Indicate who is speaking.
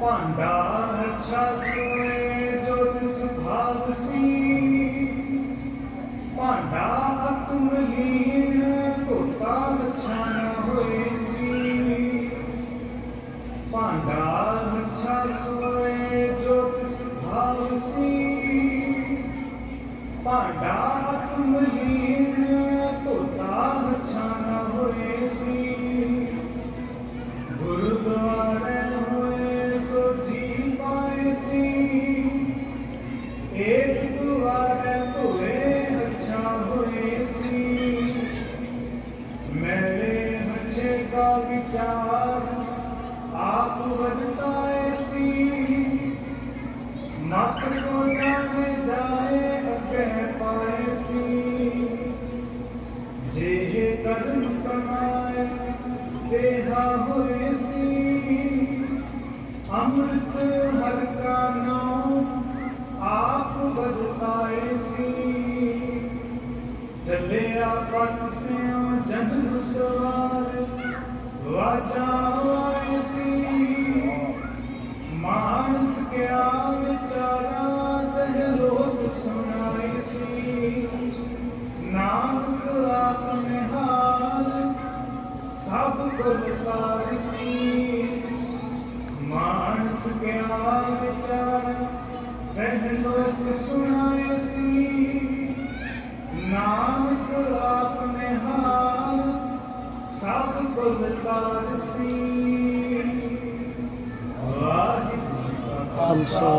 Speaker 1: ਭਾਂਡਾ ਅੱਛਾ ਸੋਏ ਜੋ ਤਿਸ ਭਾਵ ਸੀ ਭਾਂਡਾ ਅਤਮਲੀਨ ਧੋਤਾ ਅੱਛਾ ਨ ਹੋਏ ਸੀ ਭਾਂਡਾ ਅੱਛਾ ਸੋਏ ਜੋ ਤਿਸ ਭਾਵ ਸੀ ਭਾਂਡਾ ਅਤਮਲੀਨ ਧੋਤਾ ਅੱਛਾ ਹੋਏ ਸੀ। ਗੁਰਦੁਆਰੇ ਹੋਏ, ਸੋ ਜੀ ਪਾਏ ਸੀ। ਏਕ ਦੁਆਰੇ ਧੋਏ ਅੱਛਾ ਹੋਏ ਸੀ। ਮੇਰੇ ਹੱਛੇ ਦਾ ਵਿਚਾਰ ਆਪ ਵਰਤਾਏ ਸੀ। ਮਤ ਜੇ ਕਮਾਏ ਦੇਹਾ ਹੋਏ ਸੀ ਅੰਮ੍ਰਿਤ ਹਰ ਕਾ ਨਾਮ ਆਪ ਬਰਤਾਏ ਸੀ ਚੱਲਿਆ ਪਤ ਸਿਉ ਜਨਮ ਸਵਾਰ, ਵਾਜਾ ਸਭ ਕੁਲ ਕਾਰ ਸੀ ਮਾਨਸ ਕਿਆ ਵਿਚਾਰ ਤਹ ਲੋਕ ਸੁਣਾਏ ਸੀ ਨਾਨਕ ਆਪਨੇ ਹਾਲ ਸਭ ਕੁਲ ਕਾਰ ਸੀ ਵਾਹਿਗੁਰੂ ਕਾ
Speaker 2: ਖਾਲਸਾ